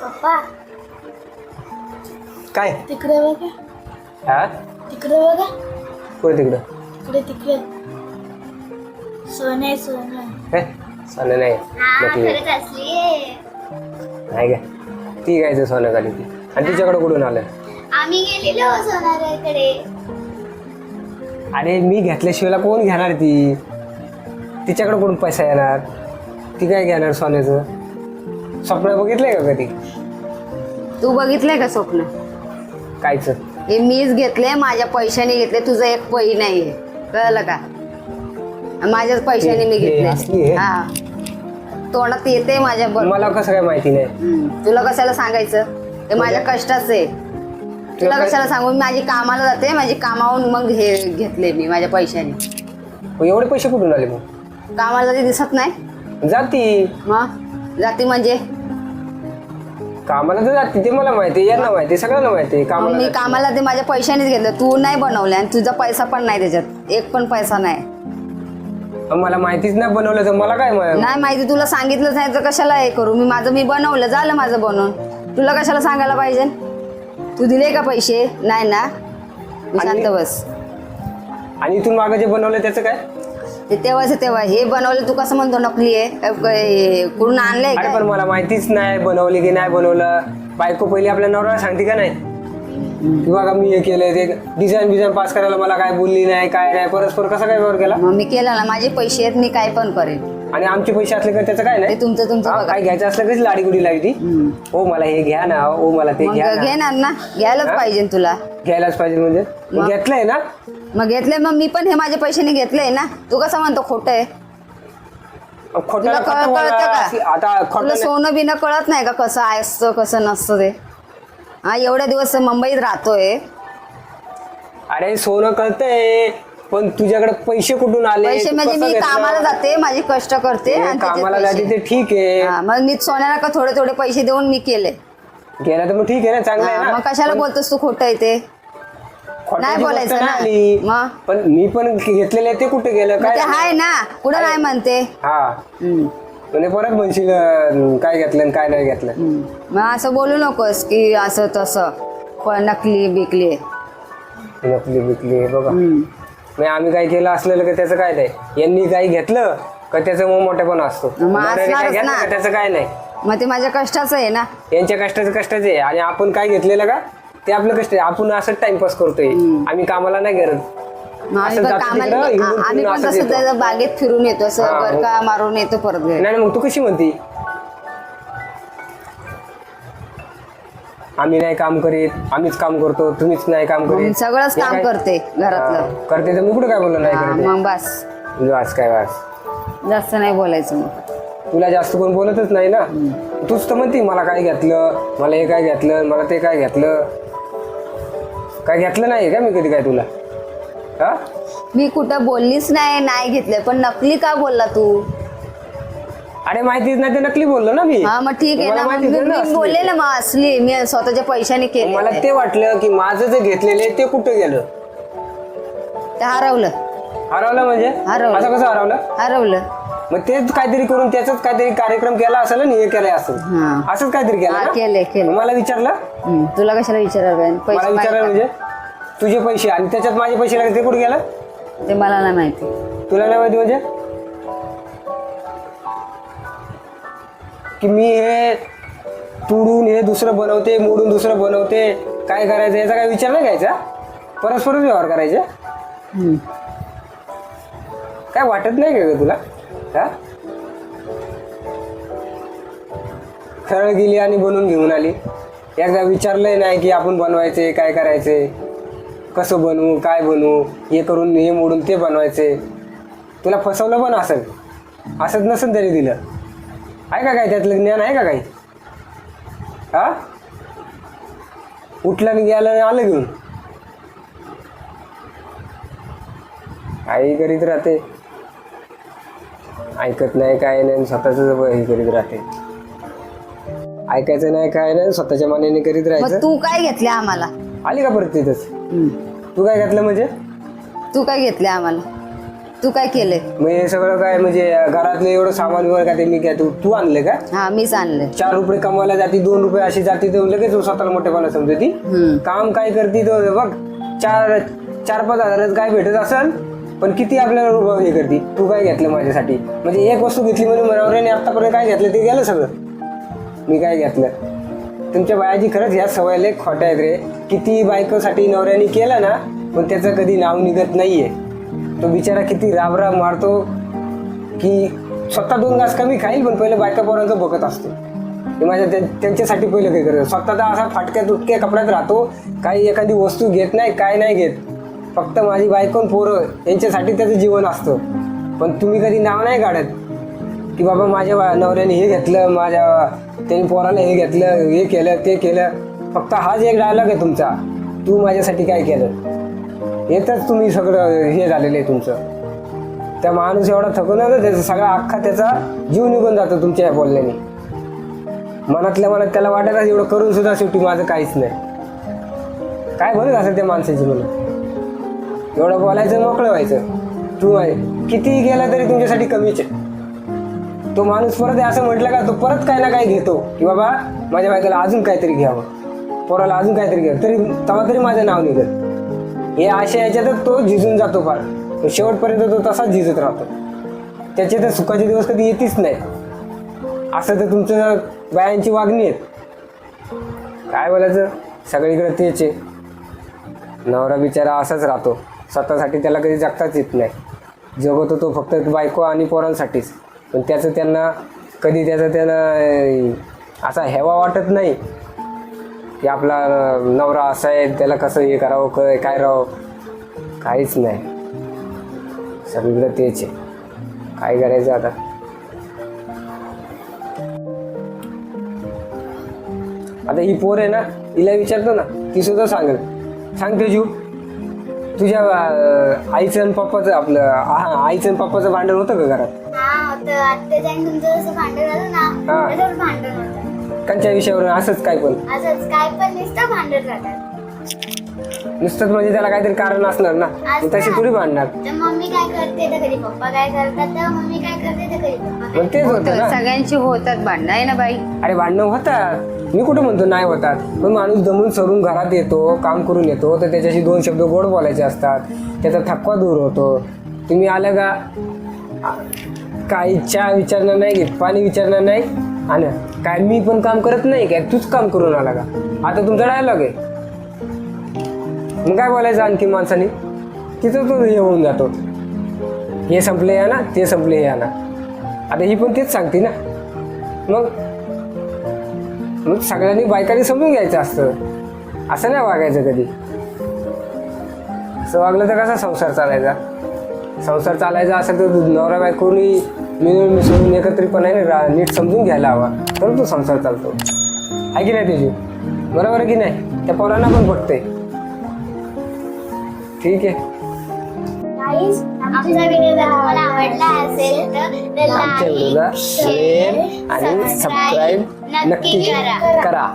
पप्पा काय? तिकडे बघा. हा? तिकडे बघा. कुठे तिकडं? तिकडे तिकडे. सोने सोने. हे सोनं नाही. नकली आहे. नाही काय ती गायचं सोनं खाली ती. आणि तिच्याकडे कुठून आलं? आम्ही गेलेलो सोनाऱ्याकडे अरे मी घेतल्याशिवाय कोण घेणार ती? तिच्याकडे कुठून पैसा येणार? ती काय घेणार सोन्याचं? स्वप्न बघितलंय का कधी? तू बघितलंय का स्वप्न? कायच? हे मीच घेतले माझ्या पैशाने घेतले तुझं एक पै नाहीये. कळलं का? माझ्याच पैशाने मी हे घेतले? हा. तोंडात येते माझ्या बरोबर. मला कसं काय माहिती नाही. तुला कशाला सांगायचं? हे माझ्या कष्टाचं आहे. तुला कशाला सांगू? मी माझी कामाला जाते माझी कामावून मग हे घेतले मी माझ्या पैशाने. एवढे पैसे कुठून आले मग? कामाला जाते दिसत नाही? जाती. मग? जाती म्हणजे? कामाला तर जाते ते मला माहिती यांना माहिती सगळ्यांना माहिती कामाला मी जाते. कामाला ते माझ्या पैशानेच घेतलं तू नाही बनवलं आणि तुझा पैसा पण नाही त्याच्यात एक पण पैसा नाही. मला माहितीच नाही बनवलं तर मला काय मा- नाही माहिती तुला सांगितलंच नाही तर कशाला हे करू? मी माझं मी बनवलं झालं माझं बनवून. तुला कशाला सांगायला पाहिजे? तू दिले का पैसे? नाही ना. आणि- शांत बस. आणि इथून मागं जे बनवलं त्याचं काय? ते तेव्हाच तेव्हा हे बनवलं तू कसं म्हणतो नकली आहे? कुठून आणलंय अरे पण मला माहितीच नाही बनवली की नाही बनवलं. बायको पहिली आपल्या नवऱ्याला सांगते का नाही? की बघा मी हे केलंय ते डिझाईन बिझाईन पास करायला मला काय बोलली नाही काय नाही परस्पर कसा काय व्यवहार केला? मग मी केलं ना माझे पैसे आहेत मी काय पण करेन. आणि आमचे पैसे असले का त्याचं काय ते नाही तुमचं तुमचं बघा. काय घ्यायचं असलं कधी लाडीगुडी लागली. हो मला हे घ्या ना हो मला ते मग घ्या ना. घेणार ना घ्यायलाच हा? पाहिजे तुला. घ्यायलाच पाहिजे म्हणजे? मग? घेतलंय ना? मग घेतले मग मी पण हे माझ्या पैशाने घेतलंय ना. तू कसं म्हणतो खोटं आहे. खोटं तुला. कळतं का? आता तुला खोटं नाही. सोनं बिनं कळत नाही का कसं असतं कसं नसतं ते? हा एवढ्या दिवस मुंबईत राहतोय. अरे सोनं कळतंय. पण तुझ्याकडे पैसे कुठून आले? पैसे तू म्हणजे कसं मी घेतलं? कामाला जाते माझी कष्ट करते आणि त्याचे कामाला पैसे. जाते ते ठीक आहे. हा, मग मी सोन्याला का थोडे थोडे पैसे देऊन मी केले. गेला तर मग ठीक आहे ना चांगलं आहे हा, ना. मग कशाला बोलतोस तू खोटं आहे ते? खोट्याची नाही गोष्ट बोलायचं नाही ना. आली. मग? पण मी पण घेतलेले ते कुठे गेलं? मग काय? ते आहे ना. कुठं नाही म्हणते. हा. हम्म, म्हणजे परत म्हणशील अं, काय घेतलं आणि काय नाही घेतलं? हम्म. मग असं बोलू नकोस की असं तसं. पण नकली बिकली. नकली बिकली हे बघा. हम्म. नाही आम्ही काय केलं असलेलं का त्याचं काय नाही. यांनी काही घेतलं का त्याचं मग मोठेपण असतो. मग नवऱ्याने काय असणारच घेतलं ना. का त्याचं काय नाही. मग ते माझ्या कष्टाचं आहे ना. यांच्या कष्टाचं कष्टाचं आहे. आणि आपण काय घेतलेलं का? ते आपलं कष्ट आहे. आपण असंच टाइमपास करतोय. आम्ही कामाला नाही करत मग आम्ही असं पण जातो कामाला तिकडं, हिंडून आ- आम्ही फिरून पण असंच तसं येतो. त्याच्या बागेत फिरून येतो असं हा, गरका मारून येतो परत घरी. नाही नाही, मग तू कशी म्हणती? आम्ही नाही काम करीत आम्हीच काम करतो तुम्हीच नाही काम करीत. सगळंच हे काम काय? करते घरातलं. हा, करते तर मी कुठं काय बोललो नाही हा, करते? मग बस. वास काय वास जास्त नाही बोलायचं मग. तुला जास्त कोण बोलतच नाही ना? तूच तर म्हणती मला काय घेतलं मला हे काय घेतलं मला ते काय घेतलं. काय घेतलं नाही का मी कधी काय तुला? हा? मी कुठं बोललीच नाही नाही घेतलं पण नकली का बोलला तू? अरे माहितीच नाही ते नकली बोललो ना मी. हा मग ठीक आहे मला ना मग माहितीच मी आहे ना मी असली. बोलले ना मग असली मी स्वतःच्या पैशाने केले. मला ते वाटलं की माझं जे घेतलेलं आहे ते कुठं गेलं? ते हरवलं. हरवलं म्हणजे? हरवलं. असं कसं हरवलं? हरवलं. मग तेच काहीतरी करून त्याच काहीतरी कार्यक्रम केला असेल ना हे केलाय असं. हा. असंच काहीतरी केलं हा ना? केले केले मग मला विचारलं? हम्म, तुला कशाला विचारायला मला पैसे विचारलं माहीत म्हणजे? तुझे पैसे आणि त्याच्यात माझे पैसे लागले ते कुठे गेलं? का? ते मला नाही माहिती. तुला नाही माहिती म्हणजे? की मी हे तुडून हे दुसरं बनवते मोडून दुसरं बनवते काय करायचं याचा काय विचार नाही घ्यायचा? परस्परच व्यवहार करायचे. काय वाटत नाही का ग तुला? हा? खरं गेली आणि बनवून घेऊन आली. एकदा विचारलंय नाही की आपण बनवायचे काय करायचे? कसं बनवू काय बनवू? हे करून हे मोडून ते बनवायचे. तुला फसवलं पण असेल. असंच नसेल तरी दिलं. आहे का काय त्यातलं ज्ञान आहे का काही? हा? उठलं आणि गेलं आणि आलं घेऊन. आई करीत राहते. ऐकत नाही काय नाही स्वतःच हे करीत राहते. ऐकायचं नाही काय नाही स्वतःच्या मान्याने करीत मग राहायचं. तू काय घेतले आम्हाला? आली का परत तिथंच. तू काय घातलं म्हणजे? तू काय घेतले आम्हाला? तू काय केलंय? मग हे सगळं काय म्हणजे घरातलं एवढं सामान वगैरे काय ते मी काय तू तू आणलं का? हा मीच आणलंय. चार रुपये कमवायला जाती दोन रुपये अशी जाती तर लगेच स्वतःला मोठेपणा समजती हम्म. काम काय करते तो बघ चार चार पाच हजारात काय भेटत असेल पण किती आपल्याला रुपये हे करते? तू काय घेतलं माझ्यासाठी? म्हणजे एक वस्तू घेतली म्हणून नवऱ्याने आतापर्यंत काय घेतलं ते गेलं सगळं. मी काय घेतलं? तुमच्या बायाची खरंच ह्या सवय लय खोट्या आहेत रे. किती बायकोसाठी नवऱ्याने केलं ना पण त्याचं कधी नाव निघत नाहीये. तो बिचारा किती राबराब मारतो की स्वतः दोन घास कमी खाईल पण पहिले बायका पोरांचं बघत असतो. मी माझ्या त्यांच्यासाठी पहिलं काही करतो स्वतः तर असा फाटक्या तुटक्या कपड्यात राहतो काही एखादी वस्तू घेत नाही काय नाही घेत. फक्त माझी बायको पोरं यांच्यासाठी त्याचं जीवन असतं. पण तुम्ही कधी नाव नाही काढत की बाबा माझ्या नवऱ्याने हे घेतलं माझ्या त्यांनी पोराला हे घेतलं हे केलं ते केलं. फक्त हाच एक डायलॉग आहे तुमचा. तू माझ्यासाठी काय केलं? येतच तुम्ही सगळं हे झालेलं आहे तुमचं. त्या माणूस एवढा थकून जातो त्याचा सगळा अख्खा त्याचा जीव निघून जातो तुमच्या या बोलण्याने. मनातल्या मनात त्याला वाटत एवढं करून सुद्धा शेवटी माझं काहीच नाही. काय म्हणत असेल त्या माणसाची मला एवढं बोलायचं मोकळं व्हायचं. तू आहे कितीही गेला तरी तुमच्यासाठी कमीच आहे. तो माणूस परत असं म्हटलं का तो परत काय ना काय घेतो. की बाबा माझ्या बायकाला अजून काहीतरी घ्यावं. पोराला अजून काहीतरी घ्यावं. तरी तेव्हा तरी माझं नाव निघत हे अशा याच्यातच तो झिजून जातो फार. शेवटपर्यंत तो तसाच झिजत राहतो. त्याचे तर सुखाचे दिवस कधी येतीच नाही असं तर तुमचं बायांची वागणी आहेत. काय बोलायचं? सगळीकडे तेच आहे. नवरा बिचारा असाच राहतो. स्वतःसाठी त्याला कधी जगताच येत नाही. जगवतो तो फक्त बायको आणि पोरांसाठीच. पण त्याचं त्यांना कधी त्याचं त्यांना असा हेवा वाटत नाही. की आपला नवरा असा आहे त्याला कसं हे करावं काय काय राहावं? काहीच नाही. सगळीकडे तेच आहे. काय करायचं आता? आता ही पोर आहे ना तिला विचारतो ना ती सुद्धा सांगेल. सांग तेजू तुझ्या आईचं आणि पप्पाचं आपलं हा आईचं आणि पप्पाचं भांडण होतं का घरात? हा भांडण झालं ना हा. तसंच भांडण होतं कंच्या विषयावर असंच काय पण. असंच काय पण नुसतं भांडण राहतात नुसतंच म्हणजे त्याला काहीतरी कारण असणार ना. मग तशी थोडी भांडणार? तर मम्मी काय करते तर कधी पप्पा काय करतात? तर मम्मी काय करते तर कधी पप्पा काय मग तेच होतं ना. सगळ्यांची होतात भांडणं आहे ना बाई. अरे भांडणं होतात. मी कुठं म्हणतो नाही होतात? पण माणूस दमून सरून घरात येतो काम करून येतो तर त्याच्याशी दोन शब्द गोड बोलायचे असतात. त्याचा थकवा दूर होतो. तुम्ही आलं का? आ- काही चहा विचारणार नाही घेत पाणी विचारणार नाही? आणि काय मी पण काम करत नाही काय? तूच काम करून आला का? आता तुमचा डायलॉग आहे. मग काय बोलायचं आणखी माणसाने? तिथं तो हे होऊन जातो. हे संपले या ना ते संपले या ना. आता ही पण तेच सांगते ना. मग? मग सगळ्यांनी बायकांनी समजून घ्यायचं असतं. असं नाही वागायचं कधी. असं वागलं तर कसा संसार चालायचा? संसार चालायचा असेल तर नवरा बायकोनी मिळून मिसळून एकत्रितपणाने रा नीट समजून घ्यायला हवा. तर तो संसार चालतो. आहे की नाही तुझी बरोबर आहे की नाही? त्या पोरांना पण पटतंय. ठीक आहे. आमचा व्हिडिओ जर तुम्हाला आवडला असेल तर आमच्या व्हिडिओला शेअर आणि सबस्क्राईब नक्की करा.